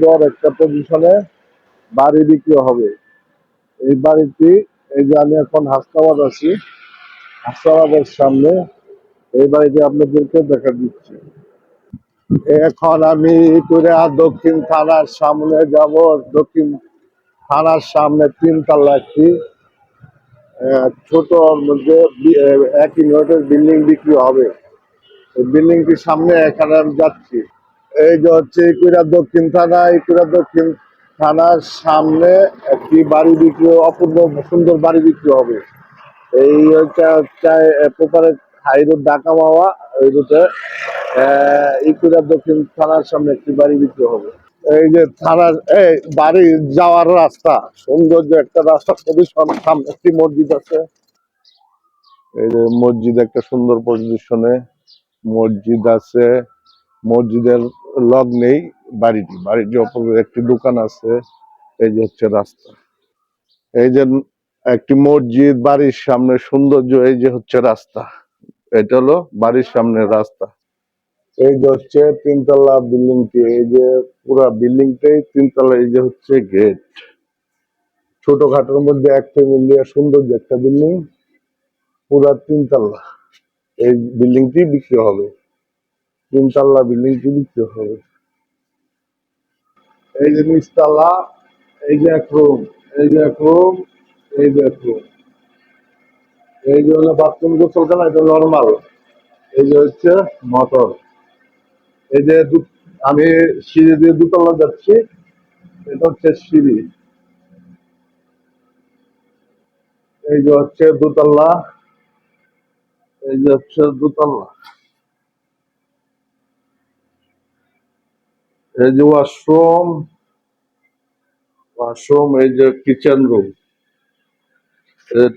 সুন্দর একটা পজিশনে বাড়ি বিক্রি হবে। এই বাড়িটি, এই যে আমি এখন হাসনাবাদ আছি, হাসনাবাদের সামনে এই বাড়িটি আপনাদেরকে দেখা দিচ্ছি। এখন আমি করে দক্ষিণ থানার সামনে যাব। দক্ষিণ থানার সামনে তিন তিনতলা একটি ছোট মধ্যে এক ইউনিটের বিল্ডিং বিক্রি হবে। বিল্ডিংটির সামনে এখানে আমি যাচ্ছি। এই যে হচ্ছে ইকুরা দক্ষিণ থানা ইকুরা দক্ষিণ থানার সামনে একটি বাড়ি বিক্রি অপূর্ব সুন্দর বাড়ি বিক্রি হবে। এই হচ্ছে প্রপারের হাই রোড, ঢাকা মাওয়া ওই রুটে ইকুরা দক্ষিণ থানার সামনে একটি বাড়ি বিক্রি হবে। এই যে থানার এই বাড়ি যাওয়ার রাস্তা, সৌন্দর্য একটা রাস্তা পজিশন সামনে একটি মসজিদ আছে। এই যে মসজিদ একটা সুন্দর পজিশনে মসজিদ আছে। মসজিদের লগ নেই বাড়িটি। বাড়িটি অপর একটি দোকান আছে, এই যে হচ্ছে রাস্তা। এই যে একটি মসজিদ, বাড়ির সামনে সৌন্দর্য, এই যে হচ্ছে রাস্তা। এটা হলো বাড়ির সামনে রাস্তা। এই যে হচ্ছে তিনতলা বিল্ডিংটি, এই যে পুরা বিল্ডিংটাই তিনতলা, এই যে হচ্ছে গেট। ছোটখাটোর মধ্যে একটা মিলিয়ে সুন্দর যে একটা বিল্ডিং, পুরা তিনতলা। এই বিল্ডিংটি বিক্রি হবে। তিনতলা বিল্ডিংটি বিক্রি হবে? এই যে নিচতলা, এই যে এক রুম এই যে এক রুম এই যে এক রুম এই যে হলো বাথরুম গোসলখানা এটা নর্মাল এই যে হচ্ছে মোটর এই যে আমি সিঁড়ি দিয়ে দুতলা যাচ্ছি, এটা হচ্ছে সিঁড়ি। এই যে হচ্ছে দুতলা, এই যে হচ্ছে দুতলা। এই যে ওয়াশরুম ওয়াশরুম, এই যে কিচেন রুম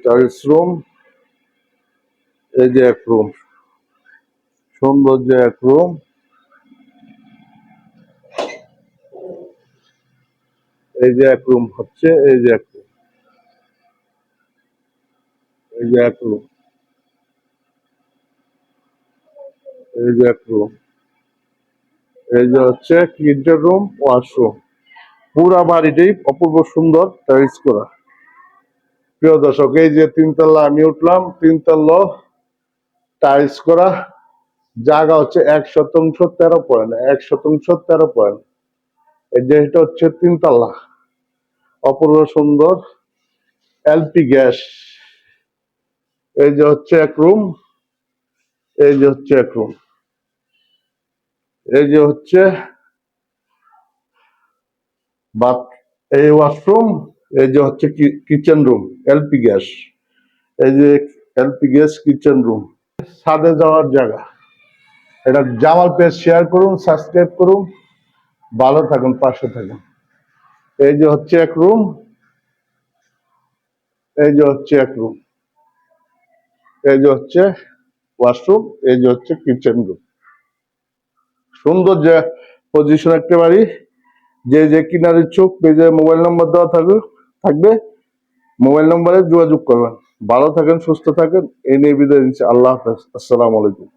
টাইলস রুম এই যে এক রুম সুন্দর যে এক রুম এই যে এক রুম হচ্ছে, এই যে এক রুম এই যে এক রুম এই যে এক রুম এই যে হচ্ছে কিচেন রুম ওয়াশরুম পুরা বাড়িটাই অপূর্ব সুন্দর টাইলস করা। প্রিয় দর্শক, এই যে তিনতলা আমি উঠলাম, তিনতলা টাইলস করা। জায়গা হচ্ছে এক শতাংশ তেরো পয়েন্ট এক শতাংশ তেরো পয়েন্ট এই যে এটা হচ্ছে তিনতলা। অপূর্ব সুন্দর এলপি গ্যাস এই যে হচ্ছে এক রুম এই যে হচ্ছে এক রুম এই যে হচ্ছে বাথ, এই ওয়াশরুম, এই যে হচ্ছে কিচেন রুম, এলপি গ্যাস। এই যে এলপি গ্যাস, কিচেন রুম। ছাদে যাওয়ার জায়গা। এটা জামাল পেজ শেয়ার করুন সাবস্ক্রাইব করুন। ভালো থাকুন, পাশে থাকুন। এই যে হচ্ছে এক রুম। এই যে হচ্ছে এক রুম। এই যে হচ্ছে ওয়াশরুম, এই যে হচ্ছে কিচেন রুম। সুন্দর যে পজিশন একটা বাড়ি যে যে কিনার ইচ্ছুক পেজে মোবাইল নম্বর দেওয়া থাকবে থাকবে মোবাইল নম্বরে যোগাযোগ করবেন। ভালো থাকেন, সুস্থ থাকেন, এই নিয়ে বিদায় দিচ্ছি আল্লাহ হাফেজ। আসসালামু আলাইকুম।